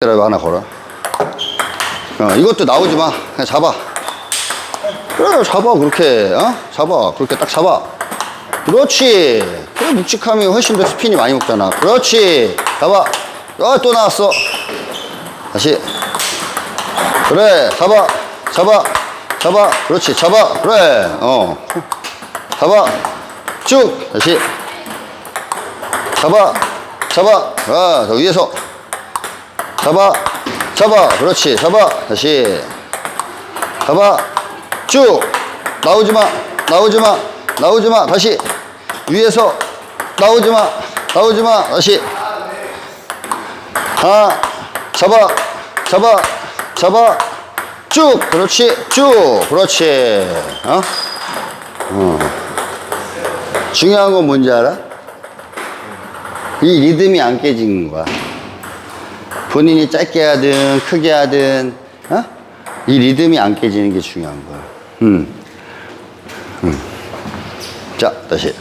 드라이브 하나 걸어. 어, 이것도 나오지 마. 그냥 잡아. 그래, 잡아, 그렇게. 어? 잡아. 그렇게 딱 잡아. 그렇지. 그래, 묵직함이 훨씬 더 스핀이 많이 먹잖아. 그렇지. 잡아. 아, 또 나왔어. 다시. 그래, 잡아. 잡아. 잡아. 그렇지. 잡아. 그래. 어. 잡아. 쭉. 다시. 잡아. 잡아. 아, 저 위에서. 잡아 잡아. 그렇지 잡아. 다시. 잡아. 쭉. 나오지마. 나오지마. 나오지마. 다시. 위에서. 나오지마. 나오지마. 다시. 하나. 잡아. 잡아. 잡아. 쭉. 그렇지. 쭉. 그렇지. 어? 어. 중요한 건 뭔지 알아? 이 리듬이 안 깨지는 거야 본인이 짧게 하든 크게 하든 어? 이 리듬이 안 깨지는 게 중요한 거야. 음. 음. 자 다시.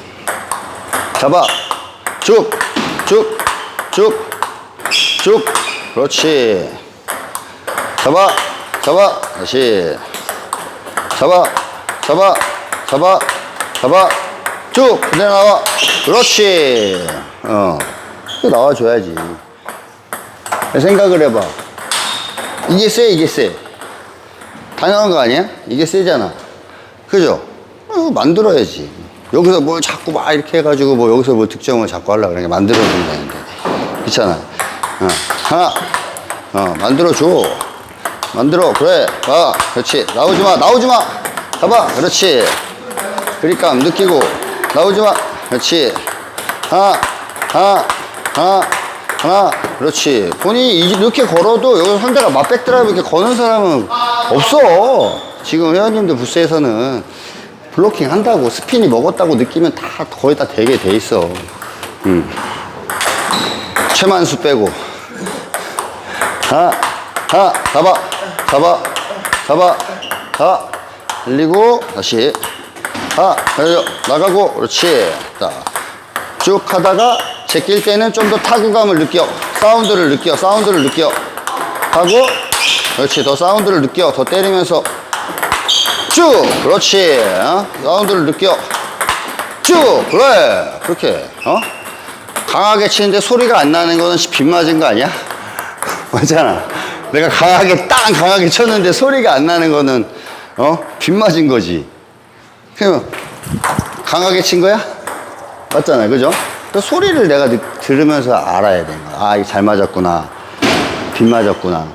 잡아. 쭉 쭉 쭉 쭉. 그렇지. 잡아 잡아. 다시. 잡아 잡아 잡아 잡아. 쭉. 그대로 나와. 그렇지. 어. 나와줘야지 생각을 해봐. 이게 세, 이게 세. 당연한 거 아니야? 이게 세잖아. 그죠? 어, 만들어야지. 여기서 뭘 자꾸 막 이렇게 해가지고 뭐 여기서 뭐 득점을 자꾸 하려고 그러니까 만들어준다는데. 그렇잖아. 어, 하나, 어, 만들어줘. 만들어. 그래. 아, 그렇지. 나오지 마, 나오지 마. 가봐. 그렇지. 그립감 느끼고. 나오지 마. 그렇지. 하나, 하나, 하나. 하나, 그렇지. 본인이 이렇게 걸어도 여기 상대가 맛백 드라이브 이렇게 거는 사람은 없어. 지금 회원님들 부스에서는 블로킹 한다고 스핀이 먹었다고 느끼면 다 거의 다 되게 돼 있어. 음. 최만수 빼고. 하나, 하나, 잡아, 잡아, 잡아, 잡아. 늘리고, 다시. 하나, 그래서 나가고, 그렇지. 자, 쭉 하다가 제낄 때는 좀 더 타구감을 느껴. 사운드를 느껴. 사운드를 느껴. 하고, 그렇지. 더 사운드를 느껴. 더 때리면서 쭉. 그렇지. 어? 사운드를 느껴. 쭉. 그래. 그렇게. 어? 강하게 치는데 소리가 안 나는 거는 빗 맞은 거 아니야? 맞잖아. 내가 강하게 땅 강하게 쳤는데 소리가 안 나는 거는 어? 빗 맞은 거지. 그럼 강하게 친 거야? 맞잖아요. 그죠? 그 소리를 내가 느- 들으면서 알아야 되는 거야. 아, 이거 잘 맞았구나. 빗 맞았구나.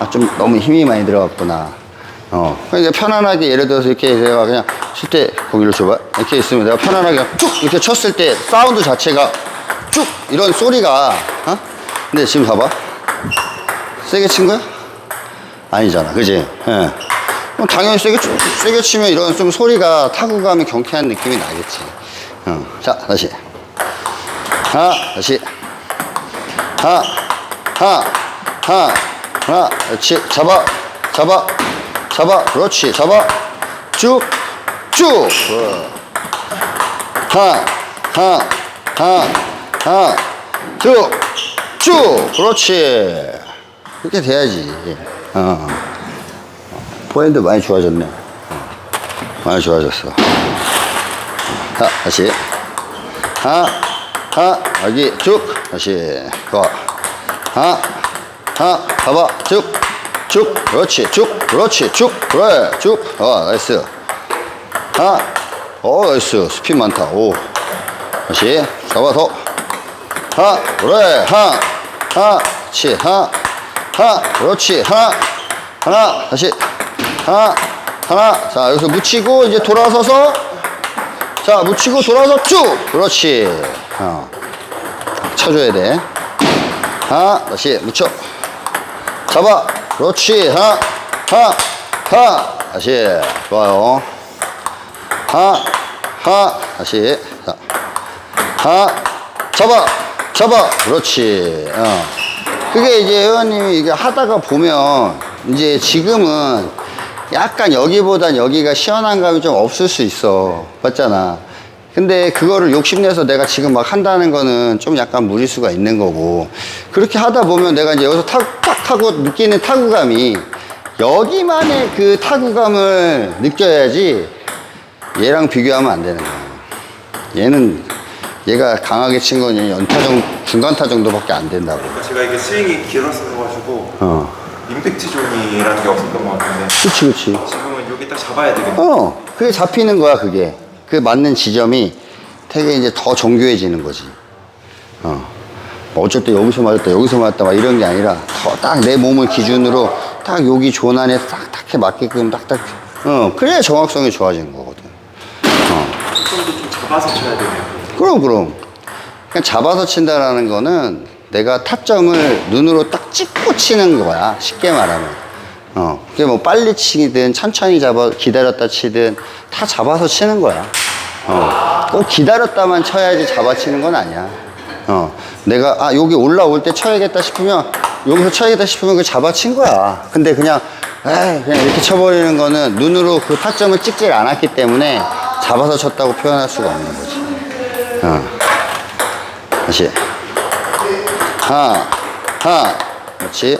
아, 좀 너무 힘이 많이 들어갔구나. 어. 그러니까 편안하게 예를 들어서 이렇게 내가 그냥 칠때 거기를 줘봐. 이렇게 있으면 내가 편안하게 쭉 이렇게 쳤을 때 사운드 자체가 쭉 이런 소리가, 어? 근데 지금 봐봐. 세게 친 거야? 아니잖아. 그지? 예. 당연히 세게, 치- 세게 치면 이런 좀 소리가 타구감이 경쾌한 느낌이 나겠지. 어. 자, 다시. 하나, 다시. 하나, 하나, 하나, 하나, 그렇지. 잡아, 잡아, 잡아, 그렇지. 잡아. 쭉, 쭉. 어. 하나, 하나, 하나, 하나, 쭉, 쭉. 그렇지. 이렇게 돼야지. 어. 포핸드 많이 좋아졌네. 어. 많이 좋아졌어. 자, 다시. 하나, 하나, 여기 쭉. 다시. 하나, 하나, 봐봐. 쭉. 쭉. 그렇지. 쭉. 그렇지. 쭉. 그래. 쭉. 어, 나이스. 하나. 어, 나이스. 스핀 많다. 오. 다시. 잡아, 더. 하나. 그래. 하나. 그렇지. 하나. 하나. 그렇지. 하나. 하나. 다시. 하나. 하나. 자, 여기서 묻히고, 이제 돌아서서 자, 묻히고 돌아서 쭉! 그렇지. 어. 쳐줘야 돼. 하나, 다시 묻혀. 잡아. 그렇지. 하나, 하나, 하나. 다시. 좋아요. 하나, 하나, 다시. 자. 하나, 잡아. 잡아. 그렇지. 어. 그게 이제 회원님이 이게 하다가 보면 이제 지금은 약간 여기보단 여기가 시원한 감이 좀 없을 수 있어. 맞잖아. 근데 그거를 욕심내서 내가 지금 막 한다는 거는 좀 약간 무리수가 있는 거고 그렇게 하다 보면 내가 이제 여기서 탁, 탁 타고 느끼는 타구감이 여기만의 그 타구감을 느껴야지 얘랑 비교하면 안 되는 거야. 얘는 얘가 강하게 친건 연타 정 중간타 정도밖에 안 된다고. 제가 이게 스윙이 길었어가지고 어, 임팩트 존이라는 게 없었던 것 같은데 그렇지, 그렇지. 지금은 여기 딱 잡아야 되겠네. 어, 그게 잡히는 거야, 그게. 그 맞는 지점이 되게 이제 더 정교해지는 거지. 어. 뭐 어쩔 때 여기서 맞았다, 여기서 맞았다, 막 이런 게 아니라 더딱내 몸을 기준으로 딱 여기 존 안에 딱, 딱히 맞게끔 딱 딱. 어, 그래야 정확성이 좋아지는 거거든. 좀더 좀 잡아서 쳐야 되네요. 그럼, 그럼. 그냥 잡아서 친다라는 거는 내가 타점을 눈으로 딱 찍고 치는 거야. 쉽게 말하면. 어, 그게 뭐 빨리 치든 천천히 잡아, 기다렸다 치든 다 잡아서 치는 거야. 어, 꼭 기다렸다만 쳐야지 잡아 치는 건 아니야. 어, 내가, 아, 여기 올라올 때 쳐야겠다 싶으면, 여기서 쳐야겠다 싶으면 그 잡아 친 거야. 근데 그냥, 에이, 그냥 이렇게 쳐버리는 거는 눈으로 그 타점을 찍질 않았기 때문에 잡아서 쳤다고 표현할 수가 없는 거지. 어. 다시. 하나, 하나. 그렇지.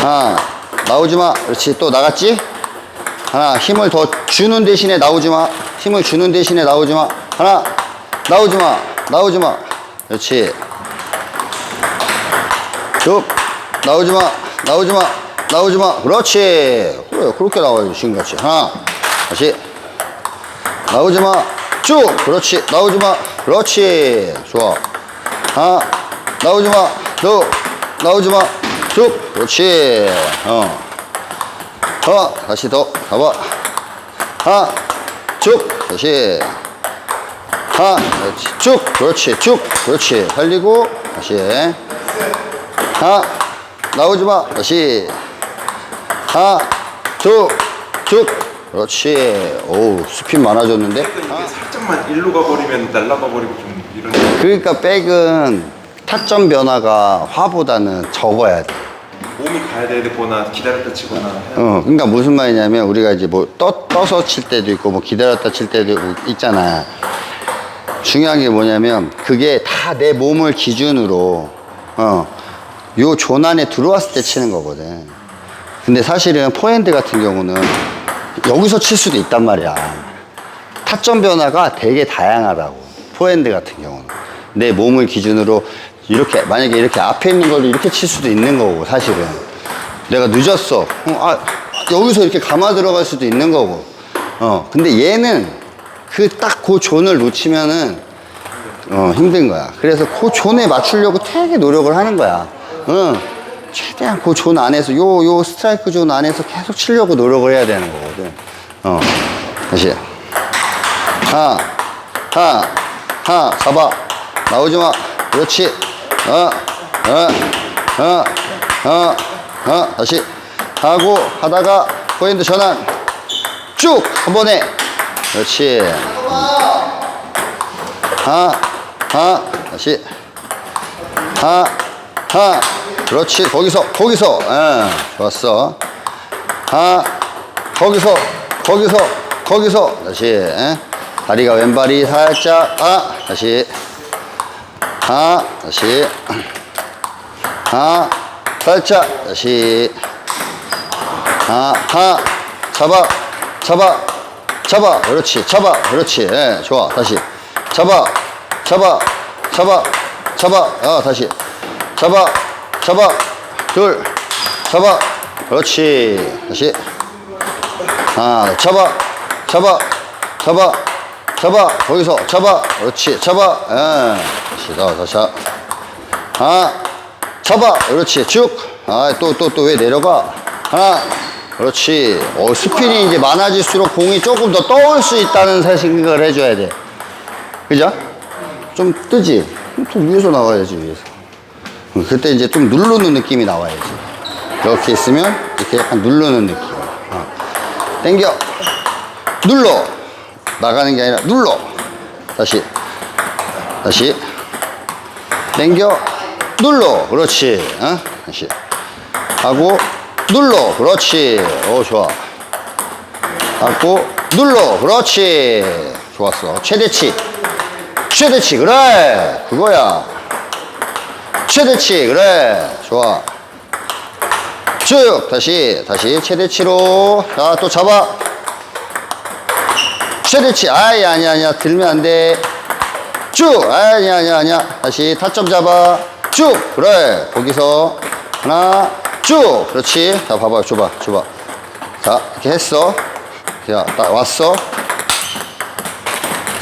하나. 나오지 마. 그렇지. 또 나갔지? 하나. 힘을 더 주는 대신에 나오지 마. 힘을 주는 대신에 나오지 마. 하나. 나오지 마. 나오지 마. 그렇지. 쭉. 나오지 마. 나오지 마. 나오지 마. 그렇지. 그래. 그렇게 나와야지. 지금같이. 하나. 다시. 나오지 마. 쭉. 그렇지. 나오지 마. 그렇지. 좋아. 하나. 나오지 마. 쭉. 나오지 마. 쭉. 그렇지. 어. 하나. 다시 더. 가봐. 하나. 쭉. 다시. 하나. 그렇지. 쭉. 그렇지. 쭉. 그렇지. 살리고. 다시. 하나. 나오지 마. 다시. 하나. 쭉. 쭉. 그렇지. 오우, 스핀 많아졌는데? 이게 살짝만 일로 가버리면 날라가 버리고 좀 이런. 그러니까 백은 타점 변화가 화보다는 적어야 돼. 몸이 가야 되거나 기다렸다 치거나 어, 그러니까 무슨 말이냐면 우리가 이제 뭐 떠, 떠서 칠 때도 있고 뭐 기다렸다 칠 때도 있잖아. 중요한 게 뭐냐면 그게 다 내 몸을 기준으로 어, 요존 안에 들어왔을 때 치는 거거든. 근데 사실은 포핸드 같은 경우는 여기서 칠 수도 있단 말이야. 타점 변화가 되게 다양하다고. 포핸드 같은 경우는. 내 몸을 기준으로 이렇게, 만약에 이렇게 앞에 있는 걸 이렇게 칠 수도 있는 거고, 사실은. 내가 늦었어. 어, 아, 여기서 이렇게 감아 들어갈 수도 있는 거고. 어, 근데 얘는 그딱그 존을 놓치면은, 어, 힘든 거야. 그래서 그 존에 맞추려고 되게 노력을 하는 거야. 어, 최대한 그 존 안에서, 요, 요 스트라이크 존 안에서 계속 치려고 노력을 해야 되는 거거든. 어, 다시. 하나, 하나, 하나, 잡아. 나오지 마. 그렇지. 어, 어, 어, 어, 어, 다시. 하고, 하다가, 포인트 전환. 쭉! 한 번에. 그렇지. 하나, 하나, 다시. 하나, 하나. 그렇지. 거기서, 거기서. 예, 좋았어. 하나, 거기서, 거기서, 거기서. 다시. 예. 다리가 왼발이 살짝, 아, 다시. 하나, 다시. 하나, 살짝, 다시. 하나, 하나, 잡아, 잡아, 잡아. 그렇지, 잡아. 그렇지. 예, 좋아. 다시. 잡아, 잡아, 잡아, 잡아. 어, 다시. 잡아, 잡아. 둘, 잡아. 그렇지. 다시. 하나, 잡아, 잡아, 잡아, 잡아. 거기서 잡아. 그렇지. 잡아. 예. 다시, 더, 다시. 하나, 잡아. 그렇지. 쭉. 아, 또, 또, 또 왜 내려가? 하나. 그렇지. 어, 스핀이 이제 많아질수록 공이 조금 더 떠올 수 있다는 생각을 해줘야 돼. 그죠? 좀 뜨지? 또 위에서 나와야지, 위에서. 음, 그때 이제 좀 누르는 느낌이 나와야지. 이렇게 있으면 이렇게 약간 누르는 느낌. 어. 땡겨. 눌러. 나가는 게 아니라 눌러. 다시. 다시. 땡겨. 눌러. 그렇지. 어? 다시. 하고 눌러. 그렇지. 오, 좋아. 하고 눌러. 그렇지. 좋았어. 최대치. 최대치, 그래. 그거야. 최대치, 그래. 좋아. 쭉. 다시, 다시. 최대치로. 자, 또 잡아. 최대치. 아이, 아니야, 아니야. 들면 안 돼. 쭉. 아니야, 아니야, 아니야. 다시 타점 잡아. 쭉. 그래. 거기서. 하나, 쭉. 그렇지. 자, 봐봐. 줘봐, 줘봐. 자, 이렇게 했어. 자, 딱 왔어.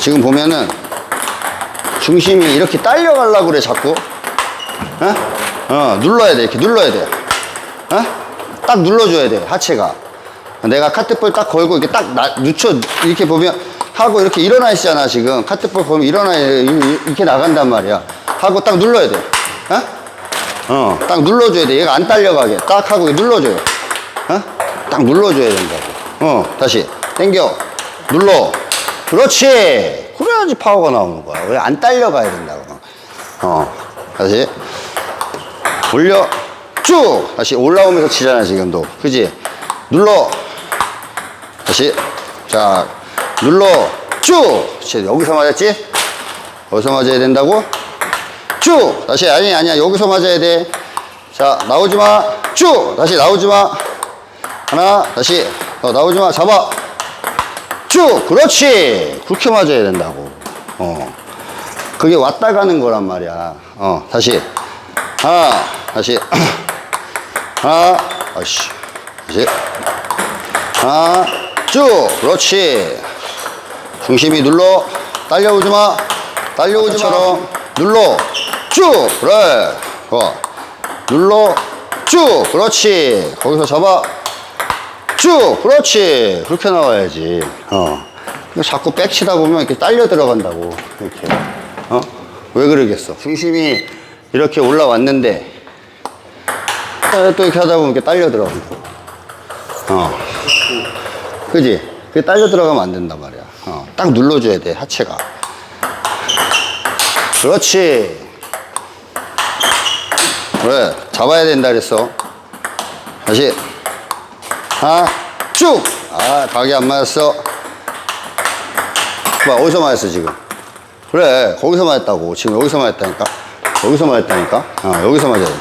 지금 보면은 중심이 이렇게 딸려가려고 그래, 자꾸. 어? 어, 눌러야 돼. 이렇게 눌러야 돼. 어? 딱 눌러줘야 돼, 하체가. 내가 카트볼 딱 걸고 이렇게 딱 나, 늦춰, 이렇게 보면 하고 이렇게 일어나 있잖아, 지금. 카트볼 걸면 일어나, 이렇게 나간단 말이야. 하고 딱 눌러야 돼. 어? 어, 딱 눌러줘야 돼. 얘가 안 딸려가게. 딱 하고 눌러줘요. 어? 딱 눌러줘야 된다고. 어, 다시. 당겨. 눌러. 그렇지. 그래야지 파워가 나오는 거야. 왜 안 딸려가야 된다고. 어, 다시. 올려. 쭉. 다시 올라오면서 치잖아, 지금도. 그지? 눌러. 다시. 자, 눌러. 쭉. 여기서 맞았지? 어디서 맞아야 된다고? 쭉! 다시, 아니, 아니야. 여기서 맞아야 돼. 자, 나오지 마. 쭉! 다시 나오지 마. 하나, 다시. 어, 나오지 마. 잡아. 쭉! 그렇지! 그렇게 맞아야 된다고. 어. 그게 왔다 가는 거란 말이야. 어, 다시. 하나, 다시. 하나, 아씨. 다시. 하나, 쭉! 그렇지. 중심이 눌러. 딸려오지 마. 딸려오지 마. 눌러. 쭉! 그래. 좋아. 눌러. 쭉! 그렇지. 거기서 잡아. 쭉! 그렇지. 그렇게 나와야지. 어. 자꾸 백치다 보면 이렇게 딸려 들어간다고. 이렇게. 어? 왜 그러겠어? 중심이 이렇게 올라왔는데, 아, 또 이렇게 하다 보면 이렇게 딸려 들어간다고. 어. 그지? 그게 딸려 들어가면 안 된단 말이야. 어. 딱 눌러줘야 돼, 하체가. 그렇지. 그래, 잡아야 된다 그랬어. 다시. 하나, 쭉! 아, 각이 안 맞았어. 봐, 어디서 맞았어, 지금? 그래, 거기서 맞았다고. 지금 여기서 맞았다니까. 여기서 맞았다니까. 어, 여기서 맞아야 돼.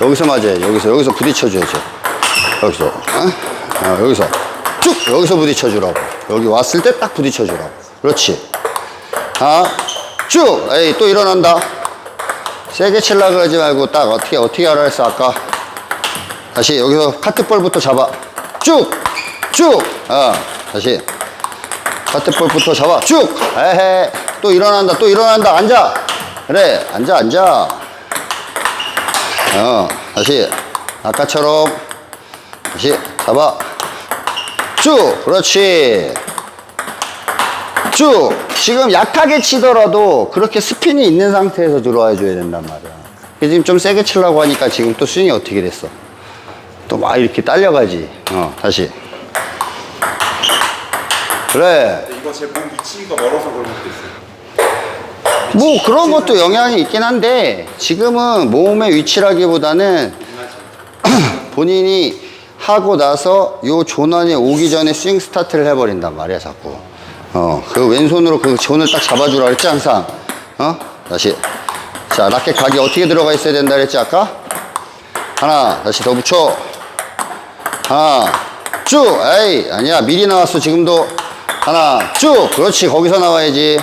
여기서 맞아야 돼. 여기서, 여기서 부딪혀줘야지. 여기서. 어? 어, 여기서. 쭉! 여기서 부딪혀주라고. 여기 왔을 때 딱 부딪혀주라고. 그렇지. 하나, 쭉! 에이, 또 일어난다. 세게 칠라 그러지 말고 딱 어떻게, 어떻게 하라 했어, 아까. 다시 여기서 카트볼부터 잡아. 쭉! 쭉! 어, 다시. 카트볼부터 잡아. 쭉! 에헤. 또 일어난다, 또 일어난다. 앉아. 그래, 앉아, 앉아. 어, 다시. 아까처럼. 다시. 잡아. 쭉! 그렇지. 쭉! 지금 약하게 치더라도 그렇게 스핀이 있는 상태에서 들어와 줘야 된단 말이야. 지금 좀 세게 치려고 하니까 지금 또 스윙이 어떻게 됐어? 또 막 이렇게 딸려가지. 어, 다시. 그래. 이거 제 몸 위치가 멀어서 그런 것도 있어요. 뭐 그런 것도 영향이 있긴 한데 지금은 몸의 위치라기보다는 본인이 하고 나서 요 존안이 오기 전에 스윙 스타트를 해버린단 말이야 자꾸. 어그 왼손으로 그 존을 딱 잡아주라 그랬지 항상. 어? 다시. 자 라켓 각이 어떻게 들어가 있어야 된다 그랬지 아까? 하나 다시 더 붙여. 하나 쭉. 에이 아니야 미리 나왔어 지금도. 하나 쭉. 그렇지 거기서 나와야지.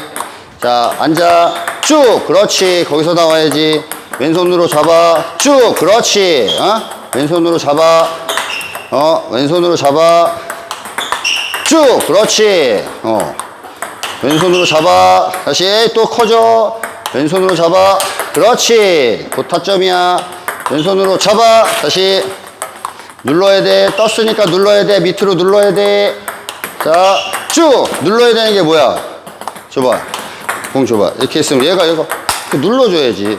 자 앉아. 쭉. 그렇지 거기서 나와야지. 왼손으로 잡아. 쭉. 그렇지 어? 왼손으로 잡아 어 왼손으로 잡아. 쭉 그렇지. 어. 왼손으로 잡아. 다시 또 커져. 왼손으로 잡아. 그렇지. 고타점이야. 왼손으로 잡아. 다시 눌러야 돼. 떴으니까 눌러야 돼. 밑으로 눌러야 돼 자 쭉 눌러야 되는 게 뭐야? 줘봐. 공 줘봐. 이렇게 했으면 얘가 이렇게 눌러줘야지.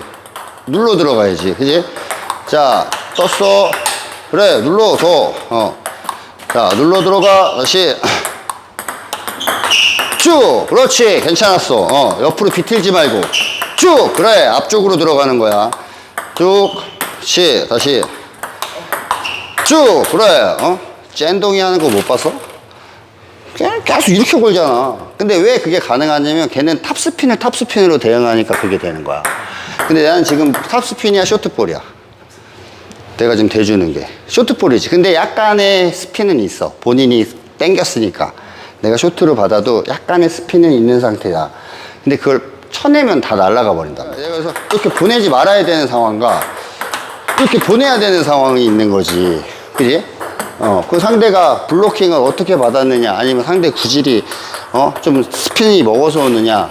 눌러 들어가야지. 그지? 자 떴어 그래 눌러 줘어자 눌러 들어가. 다시. 쭉. 그렇지. 괜찮았어. 어 옆으로 비틀지 말고. 쭉. 그래 앞쪽으로 들어가는 거야. 쭉. 그렇지 다시. 쭉. 그래. 어? 짠동이 하는 거 못 봤어? 계속 이렇게 걸잖아. 근데 왜 그게 가능하냐면 걔는 탑스핀을 탑스핀으로 대응하니까 그게 되는 거야. 근데 나는 지금 탑스핀이야, 쇼트볼이야. 내가 지금 대주는 게. 쇼트볼이지. 근데 약간의 스핀은 있어. 본인이 땡겼으니까. 내가 쇼트를 받아도 약간의 스핀은 있는 상태야. 근데 그걸 쳐내면 다 날아가 버린다. 그래서 이렇게 보내지 말아야 되는 상황과 이렇게 보내야 되는 상황이 있는 거지. 그지? 어, 그 상대가 블로킹을 어떻게 받았느냐, 아니면 상대 구질이, 어, 좀 스핀이 먹어서 오느냐,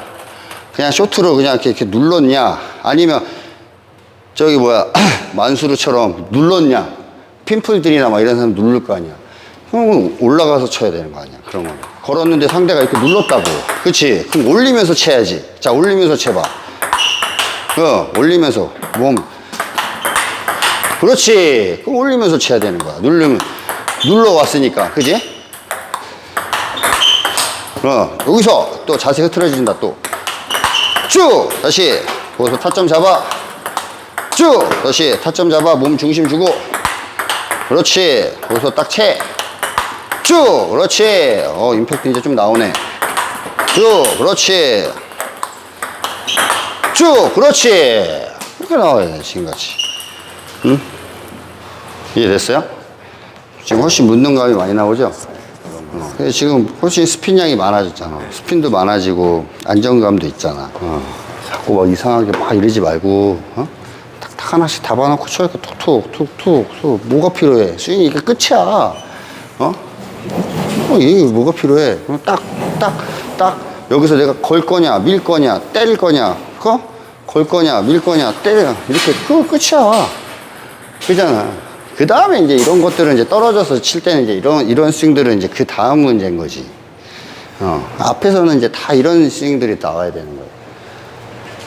그냥 쇼트로 그냥 이렇게, 이렇게 눌렀냐, 아니면 저기 뭐야, 만수르처럼 눌렀냐, 핀풀들이나 막 이런 사람 누를 거 아니야. 형은 올라가서 쳐야 되는 거 아니야, 그런 거. 걸었는데 상대가 이렇게 눌렀다고. 그치? 그럼 올리면서 쳐야지. 자, 올리면서 쳐봐. 어, 올리면서. 몸, 그렇지. 그럼 올리면서 쳐야 되는 거야. 누르면, 눌러왔으니까. 그지? 어, 여기서 또 자세 흐트러진다, 또. 쭉! 다시. 거기서 타점 잡아. 쭉! 다시. 타점 잡아. 몸 중심 주고. 그렇지. 거기서 딱 채. 쭉! 그렇지. 어, 임팩트 이제 좀 나오네. 쭉! 그렇지. 쭉! 그렇지. 이렇게 나와야 돼, 지금같이. 응? 이해됐어요? 지금 훨씬 묻는 감이 많이 나오죠? 어, 지금 훨씬 스핀량이 많아졌잖아. 스핀도 많아지고 안정감도 있잖아. 어. 자꾸 막 이상하게 막 이러지 말고 어? 탁탁 하나씩 답아놓고 쳐니까 툭툭 툭툭 툭 뭐가 필요해? 스윙이 이게 끝이야. 어? 어, 이게 뭐가 필요해? 그럼 딱, 딱, 딱, 여기서 내가 걸 거냐, 밀 거냐, 때릴 거냐, 그? 걸 거냐, 밀 거냐, 때려. 이렇게, 그거 끝이야. 그잖아. 그 다음에 이제 이런 것들은 이제 떨어져서 칠 때는 이제 이런, 이런 스윙들은 이제 그 다음 문제인 거지. 어, 앞에서는 이제 다 이런 스윙들이 나와야 되는 거예요.